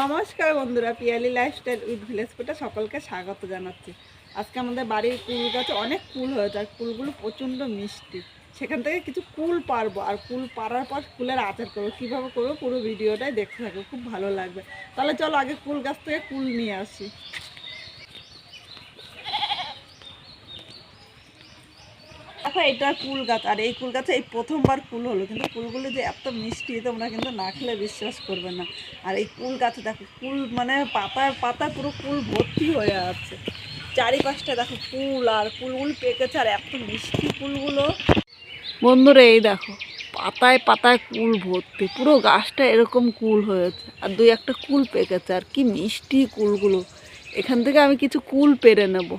নমস্কার বন্ধুরা, Piyali lifestyle with village ফুটে সকলকে স্বাগত জানাচ্ছি। আজকে আমাদের বাড়ির কুল গাছে অনেক কুল হয়েছে আর কুলগুলো প্রচণ্ড মিষ্টি। সেখান থেকে কিছু কুল পারব, আর কুল পারার পর কুলের আচার করব। কীভাবে করব পুরো ভিডিওটাই দেখতে থাকব, খুব ভালো লাগবে। তাহলে চলো আগে কুল গাছ থেকে কুল নিয়ে আসি। দেখো, এটা কুল গাছ। আর এই কুল গাছে এই প্রথমবার কুল হলো। কিন্তু কুলগুলো যে এত মিষ্টি, তোমরা কিন্তু না খেলে বিশ্বাস করবে না। আর এই কুল গাছে দেখো, কুল মানে পাতায় পাতা পুরো কুল ভর্তি হয়ে আছে। চারিপাশটা দেখো কুল, আর কুলগুলো পেকেছে, আর এত মিষ্টি কুলগুলো। বন্ধুরা, এই দেখো, পাতায় পাতায় কুল ভর্তি। পুরো গাছটা এরকম কুল হয়েছে। আর দুই একটা কুল পেকেছে, আর কি মিষ্টি কুলগুলো। এখান থেকে আমি কিছু কুল পেরে নেব।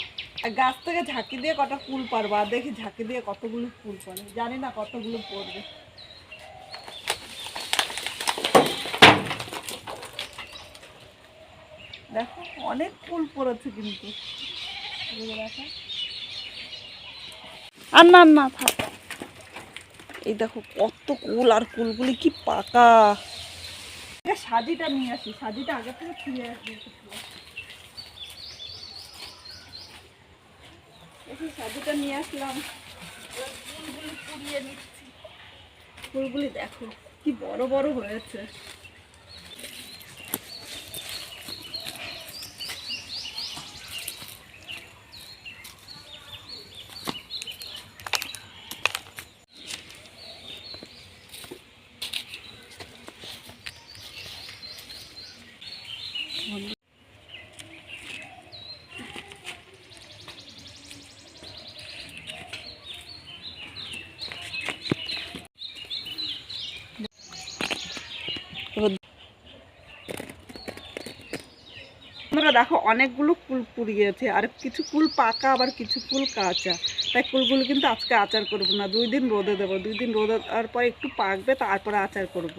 গাছ থেকে ঝাঁকি দিয়ে কটা ফুল পারব, আর দেখি ঝাঁকি দিয়ে কতগুলো ফুল পড়ে। জানি না কতগুলো পড়বে। দেখো, অনেক ফুল পড়েছে কিন্তু। আর না না থাক। এই দেখো, কত কুল আর কুলগুলি কি পাকা। সাজিটা নিয়ে আসি, সাজিটা আগে থেকে ফিরে আসি। সাজিটা নিয়ে আসলাম। ফুলগুলি দেখো কি বড় বড় হয়েছে আমরা দেখো অনেকগুলো কুল পুড়িয়েছে, আর কিছু কুল পাকা, আবার কিছু কুল কাঁচা। তাই কুলগুলো কিন্তু আজকে আচার করব না, দুই দিন রোদে দেবো। দুই দিন রোদে দেওয়ার পর একটু পাকবে, তারপরে আচার করব।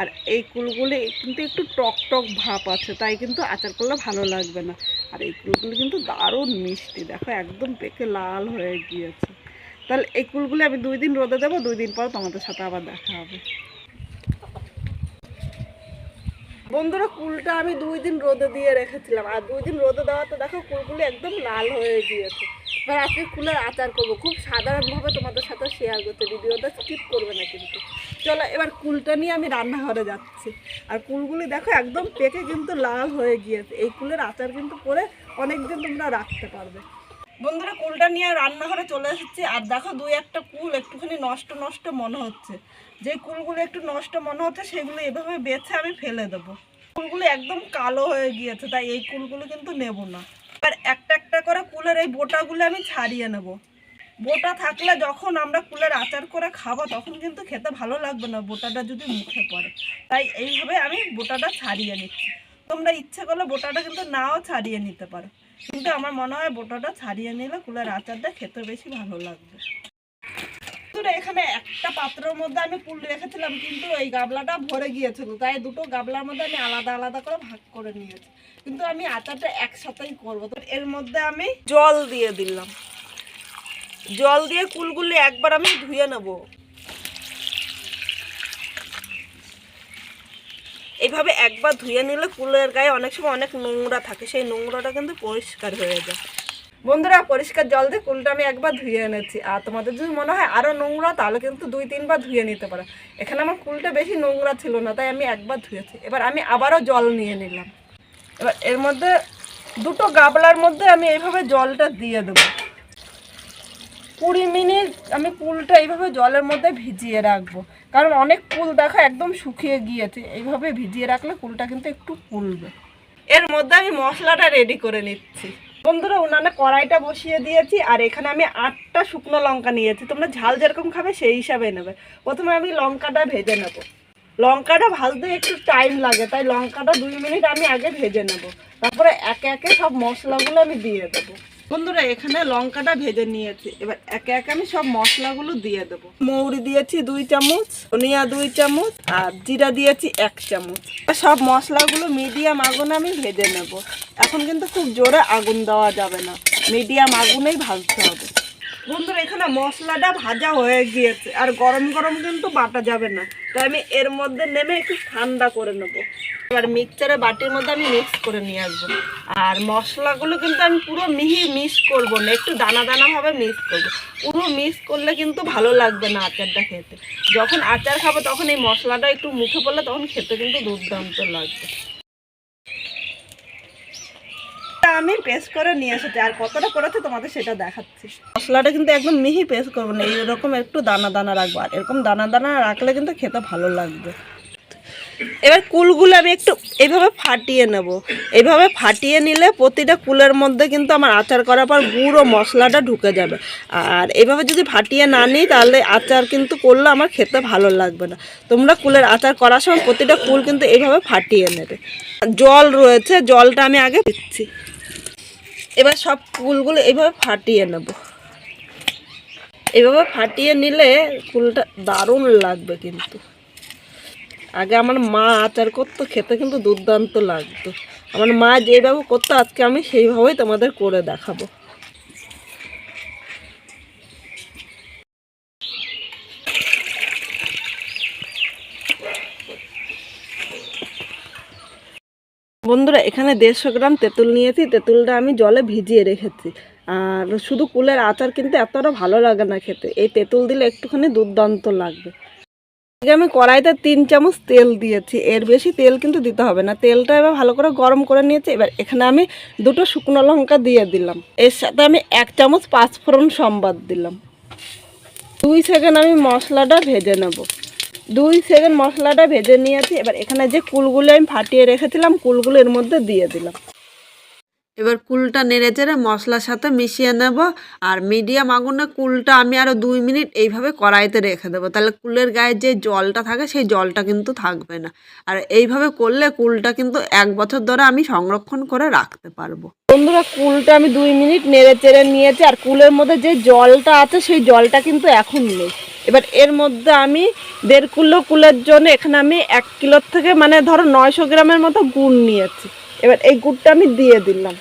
আর এই কুলগুলো কিন্তু একটু টক টক ভাব আছে, তাই কিন্তু আচার করলে ভালো লাগবে না। আর এই কুলগুলো কিন্তু দারুণ মিষ্টি, দেখো একদম পেকে লাল হয়ে গিয়েছে। তাহলে এই কুলগুলো আমি দুই দিন রোদে দেবো, দুই দিন পর তোমাদের সাথে আবার দেখা হবে। বন্ধুরা, কুলটা আমি দুই দিন রোদে দিয়ে রেখেছিলাম। আর দুই দিন রোদে দেওয়াতে দেখো, কুলগুলো একদম লাল হয়ে গিয়েছে। এবার আজকে কুলের আচার করব। খুব সাধারণভাবে তোমাদের সাথে শেয়ার করতে ভিডিওটা স্কিপ করবে না কিন্তু। চলো, এবার কুলটা নিয়ে আমি রান্নাঘরে যাচ্ছি। আর কুলগুলি দেখো, একদম পেকে কিন্তু লাল হয়ে গিয়েছে। এই কুলের আচার কিন্তু করে অনেক দিন তোমরা রাখতে পারবে। বন্ধুরা, কুলটা নিয়ে রান্নাঘরে চলে এসেছি। আর দেখো, দুই একটা কুল একটুখানি নষ্ট নষ্ট মনে হচ্ছে। যে কুলগুলো একটু নষ্ট মনে হচ্ছে, সেগুলো এভাবে বেছে আমি ফেলে দেবো। কুলগুলো একদম কালো হয়ে গিয়েছে, তাই এই কুলগুলো কিন্তু নেব না। আর একটা একটা করে কুলের এই বোটাগুলো আমি ছাড়িয়ে নেব। বোটা থাকলে যখন আমরা কুলের আচার করে খাব, তখন কিন্তু খেতে ভালো লাগবে না, বোটাটা যদি মুখে পড়ে। তাই এইভাবে আমি বোটাটা ছাড়িয়ে নিচ্ছি। তোমরা ইচ্ছে করলে বোটাটা কিন্তু নাও ছাড়িয়ে নিতে পারো। কিন্তু আমার মনে হয় বোটাটা ছাড়িয়ে নিলে কুলের আচারটা খেতে বেশি ভালো লাগবে। এখানে একটা পাত্রের মধ্যে আমি কুল রেখেছিলাম, কিন্তু এই গাবলাটা ভরে গিয়েছিল। তাই দুটো গাবলার মধ্যে আমি আলাদা আলাদা করে ভাগ করে নিয়েছি। কিন্তু আমি আচারটা একসাথেই করব। তো এর মধ্যে আমি জল দিয়ে দিলাম। জল দিয়ে কুলগুলি একবার আমি ধুয়ে নেব। এইভাবে একবার ধুয়ে নিলে কুলের গায়ে অনেক সময় অনেক নোংরা থাকে, সেই নোংরাটা কিন্তু পরিষ্কার হয়ে যায়। বন্ধুরা, পরিষ্কার জল দিয়ে কুলটা আমি একবার ধুয়ে এনেছি। আর তোমাদের যদি মনে হয় আরও নোংরা, তাহলে কিন্তু দুই তিনবার ধুয়ে নিতে পারো। এখানে আমার কুলটা বেশি নোংরা ছিল না, তাই আমি একবার ধুয়েছি। এবার আমি আবারও জল নিয়ে নিলাম। এবার এর মধ্যে দুটো গাবলার মধ্যে আমি এইভাবে জলটা দিয়ে দেবো। কুড়ি মিনিট আমি কুলটা এইভাবে জলের মধ্যে ভিজিয়ে রাখব। কারণ অনেক কুল দেখো একদম শুকিয়ে গিয়েছে। এইভাবে ভিজিয়ে রাখলে কুলটা কিন্তু একটু ফুলবে। এর মধ্যে আমি মশলাটা রেডি করে নিচ্ছি। বন্ধুরা, উনানে কড়াইটা বসিয়ে দিয়েছি আর এখানে আমি আটটা শুকনো লঙ্কা নিয়েছি। তোমরা ঝাল যেরকম খাবে সেই হিসাবে নেবে। প্রথমে আমি লঙ্কাটা ভেজে নেব। লঙ্কাটা ভাজতে একটু টাইম লাগে, তাই লঙ্কাটা দুই মিনিট আমি আগে ভেজে নেব। তারপরে একে একে সব মশলাগুলো আমি দিয়ে দেবো। বন্ধুরা, এখানে লঙ্কাটা ভেজে নিয়েছি। এবার একে একে আমি সব মশলাগুলো দিয়ে দেবো। মৌরি দিয়েছি দুই চামচ, ধনিয়া দুই চামচ, আর জিরা দিয়েছি এক চামচ। সব মশলাগুলো মিডিয়াম আগুনে আমি ভেজে নেব। এখন কিন্তু খুব জোরে আগুন দেওয়া যাবে না। মিডিয়াম আগুনেই ভাজতে হবে। বন্ধুরা, এখানে মশলাটা ভাজা হয়ে গিয়েছে। আর গরম গরম কিন্তু বাটা যাবে না। তাই আমি এর মধ্যে নেমে একটু ঠান্ডা করে নেব। এবার মিক্সচারে বাটির মধ্যে আমি মিক্স করে নিয়ে আসব। আর মশলাগুলো কিন্তু আমি পুরো মিহি মিক্স করব না, একটু দানা দানা ভাবে মিক্স করব। পুরো মিক্স করলে কিন্তু ভালো লাগবে না আচারটা খেতে। যখন আচার খাব তখন এই মশলাটা একটু মুখে পড়লে তখন খেতে কিন্তু দুর্দান্ত লাগবে। আমি পেস্ট করে নিয়ে এসেছি, আর কতটা করেছে তোমাদের সেটা দেখাচ্ছি। মশলাটা কিন্তু একদম মিহি পেস্ট করব না এইরকম একটু দানা দানা রাখব। আর এরকম দানা দানা রাখলে কিন্তু খেতে ভালো লাগবে। এবার কুলগুলো আমি একটু এইভাবে ফাটিয়ে নেব। এইভাবে ফাটিয়ে নিলে প্রতিটা কুলের মধ্যে কিন্তু আমার আচার করার পর গুঁড়ো মশলাটা ঢুকে যাবে। আর এইভাবে যদি ফাটিয়ে না নিই, তাহলে আচার কিন্তু করলে আমার খেতে ভালো লাগবে না। তোমরা কুলের আচার করার সময় প্রতিটা কুল কিন্তু এইভাবে ফাটিয়ে নেবে। জল রয়েছে, জলটা আমি আগে দিচ্ছি। এবার সব কুলগুলো এইভাবে ফাটিয়ে নেব। এভাবে ফাটিয়ে নিলে কুলটা দারুণ লাগবে কিন্তু। আগে আমার মা আচার করতো, খেতে কিন্তু দুর্দান্ত লাগতো। আমার মা যেভাবে করতো, আজকে আমি সেইভাবেই তোমাদের করে দেখাবো। বন্ধুরা, এখানে দেড়শো গ্রাম তেঁতুল নিয়েছি। তেঁতুলটা আমি জলে ভিজিয়ে রেখেছি। আর শুধু কুলের আচার কিন্তু এতটা ভালো লাগে না খেতে। এই তেঁতুল দিলে একটুখানি দুর্দান্ত লাগবে। আমি কড়াইতে তিন চামচ তেল দিয়েছি। এর বেশি তেল কিন্তু দিতে হবে না। তেলটা এবার ভালো করে গরম করে নিয়েছি। এবার এখানে আমি দুটো শুকনো লঙ্কা দিয়ে দিলাম। এর সাথে আমি এক চামচ পাঁচফোড়ন সম্বাদ দিলাম। দুই সেকেন্ড আমি মশলাটা ভেজে নেব। দুই সেকেন্ড মশলাটা ভেজে নিয়েছি। এবার এখানে যে কুলগুলো আমি ফাটিয়ে রেখেছিলাম, কুলগুলো এর মধ্যে দিয়ে দিলাম। এবার কুলটা নেড়ে চেড়ে মশলার সাথে মিশিয়ে নেব আর মিডিয়াম আগুনে কুলটা আমি আরও দুই মিনিট এইভাবে কড়াইতে রেখে দেবো। তাহলে কুলের গায়ে যে জলটা থাকে সেই জলটা কিন্তু থাকবে না। আর এইভাবে করলে কুলটা কিন্তু এক বছর ধরে আমি সংরক্ষণ করে রাখতে পারব। বন্ধুরা, কুলটা আমি দুই মিনিট নেড়ে চেড়ে নিয়েছি আর কুলের মধ্যে যে জলটা আছে সেই জলটা কিন্তু এখন নেই। এবার এর মধ্যে আমি দেড় কিলো কুলের জন্য এখানে আমি এক কিলোর থেকে মানে ধরো নয়শো গ্রামের মতো গুড় নিয়েছি। এবার এই গুড়টা আমি দিয়ে দিলাম।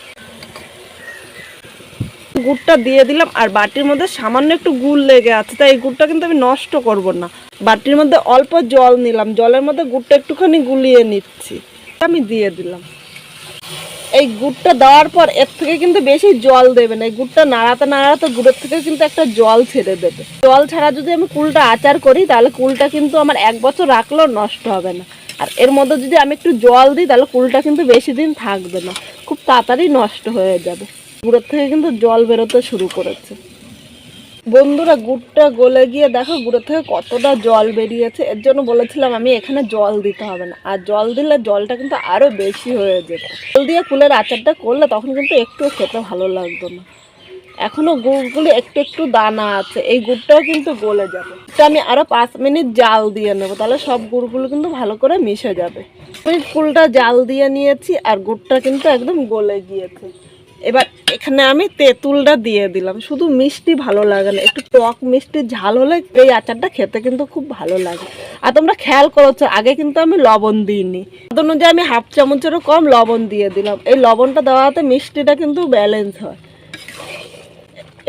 গুড়টা দিয়ে দিলাম আর বাটির মধ্যে সামান্য একটু গুড় লেগে আছে, তাই এই গুড়টা কিন্তু আমি নষ্ট করব না। বাটির মধ্যে অল্প জল নিলাম, জলের মধ্যে গুড়টা একটুখানি গুলিয়ে নিচ্ছি। আমি দিয়ে দিলাম। এই গুড়টা দেওয়ার পর এর থেকে কিন্তু বেশি জল দেবে না, এই গুড়টা নাড়াতে নাড়াতে গুড়ের থেকে কিন্তু একটা জল ছেড়ে দেবে। জল ছাড়া যদি আমি কুলটা আচার করি, তাহলে কুলটা কিন্তু আমার এক বছর রাখলেও নষ্ট হবে না। আর এর মধ্যে যদি আমি একটু জল দিই, তাহলে কুলটা কিন্তু বেশি দিন থাকবে না, খুব তাড়াতাড়ি নষ্ট হয়ে যাবে। গুড়ের থেকে কিন্তু জল বেরোতে শুরু করেছে। বন্ধুরা, গুড়টা গলে গিয়ে দেখো, গুড়ের থেকে কতটা জল বেরিয়েছে। এর জন্য বলেছিলাম আমি এখানে জল দিতে হবে না। আর জল দিলে জলটা কিন্তু আরও বেশি হয়ে যেত। জল দিয়ে কুলের আচারটা করলে তখন কিন্তু একটু খেতে ভালো লাগতো না। এখনও গুড়গুলো একটু একটু দানা আছে, এই গুড়টাও কিন্তু গলে যাবে। তো আমি আরও পাঁচ মিনিট জাল দিয়ে নেব, তাহলে সব গুড়গুলো কিন্তু ভালো করে মিশে যাবে। আমি ফুলটা জাল দিয়ে নিয়েছি, আর গুড়টা কিন্তু একদম গলে গিয়েছে। এবার এখানে আমি তেঁতুলটা দিয়ে দিলাম। শুধু মিষ্টি ভালো লাগে না। একটু টক মিষ্টি ঝাল হলে এই আচারটা খেতে কিন্তু খুব ভালো লাগে। আর তোমরা খেয়াল করেছ, আগে কিন্তু আমি লবণ দিইনি। তদ অনুযায়ী আমি হাফ চামচেরও কম লবণ দিয়ে দিলাম। এই লবণটা দেওয়াতে মিষ্টিটা কিন্তু ব্যালেন্স হয়।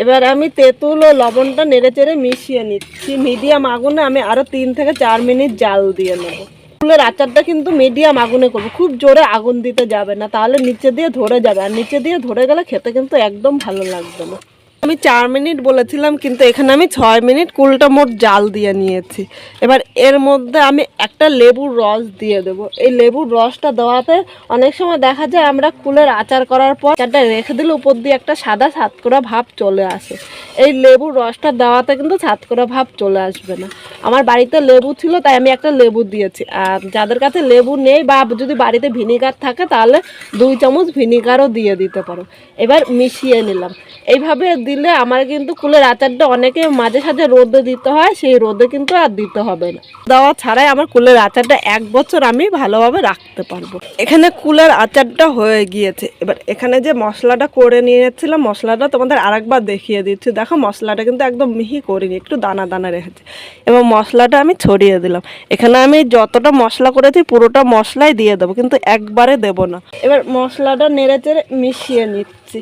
এবার আমি তেঁতুল ও লবণটা নেড়ে চেড়ে মিশিয়ে নিচ্ছি। মিডিয়াম আগুনে আমি আরও তিন থেকে চার মিনিট জাল দিয়ে নেব। ফুলের আচারটা কিন্তু মিডিয়াম আগুনে করব। খুব জোরে আগুন দিতে যাবে না, তাহলে নিচে দিয়ে ধরে যাবে। আর নিচে দিয়ে ধরে গেলে খেতে কিন্তু একদম ভালো লাগবে না। আমি চার মিনিট বলেছিলাম, কিন্তু এখানে আমি ছয় মিনিট কুলটা মোট জাল দিয়ে নিয়েছি। এবার এর মধ্যে আমি একটা লেবুর রস দিয়ে দেবো। এই লেবুর রসটা দেওয়াতে অনেক সময় দেখা যায় আমরা কুলের আচার করার পর আচারটা রেখে দিলে উপর দিয়ে একটা সাদা সাতকরা ভাব চলে আসে। এই লেবুর রসটা দেওয়াতে কিন্তু সাতকরা ভাব চলে আসবে না। আমার বাড়িতে লেবু ছিল, তাই আমি একটা লেবু দিয়েছি। আর যাদের কাছে লেবু নেই বা যদি বাড়িতে ভিনিগার থাকে, তাহলে দুই চামচ ভিনিগারও দিয়ে দিতে পারো। এবার মিশিয়ে নিলাম। এইভাবে দিলে আমার কিন্তু কুলের আচারটা অনেকে মাঝে সাঝে রোদে দিতে হয়, সেই রোদে কিন্তু আর দিতে হবে না। দেওয়া ছাড়াই আমার কুলের আচারটা এক বছর আমি ভালোভাবে রাখতে পারব। এখানে কুলের আচারটা হয়ে গিয়েছে। এবার এখানে যে মশলাটা করে নিয়ে নিয়েছিলাম, মশলাটা তোমাদের আরেকবার দেখিয়ে দিচ্ছি। দেখো, মশলাটা কিন্তু একদম মিহি করিনি, একটু দানা দানা রেখেছি। এবং মশলাটা আমি ছড়িয়ে দিলাম। এখানে আমি যতটা মশলা করেছি, পুরোটা মশলাই দিয়ে দেবো, কিন্তু একবারে দেব না। এবার মশলাটা নেড়ে চেড়ে মিশিয়ে নিচ্ছি।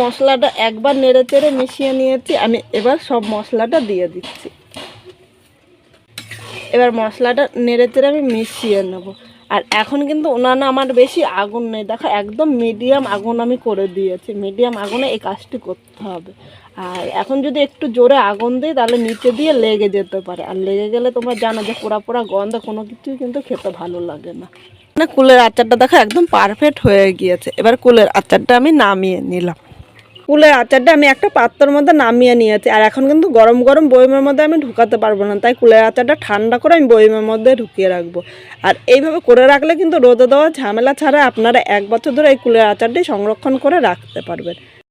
মশলাটা একবার নেড়ে চেড়ে মিশিয়ে নিয়েছি। আমি এবার সব মশলাটা দিয়ে দিচ্ছি। এবার মশলাটা নেড়ে চেড়ে আমি মিশিয়ে নেব। আর এখন কিন্তু উনানে আমার বেশি আগুন নেই। দেখো, একদম মিডিয়াম আগুন আমি করে দিয়েছি। মিডিয়াম আগুনে এই কাজটি করতে হবে। আর এখন যদি একটু জোরে আগুন দিই, তাহলে নিচে দিয়ে লেগে যেতে পারে। আর লেগে গেলে তোমরা জানো যে পোড়া পোড়া গন্ধ কোনো কিছুই কিন্তু খেতে ভালো লাগে না। না, কুলের আচারটা দেখো একদম পারফেক্ট হয়ে গিয়েছে। এবার কুলের আচারটা আমি নামিয়ে নিলাম। কুলের আচারটা আমি একটা পাত্রর মধ্যে নামিয়ে নিয়েছি। আর এখন কিন্তু গরম গরম বয়মের মধ্যে আমি ঢুকাতে পারব না। তাই কুলের আচারটা ঠান্ডা করে আমি বয়মের মধ্যে ঢুকিয়ে রাখব। আর এইভাবে করে রাখলে কিন্তু রোদে দেওয়া ঝামেলা ছাড়া আপনারা এক বছর ধরে এই কুলের আচারটি সংরক্ষণ করে রাখতে পারবেন।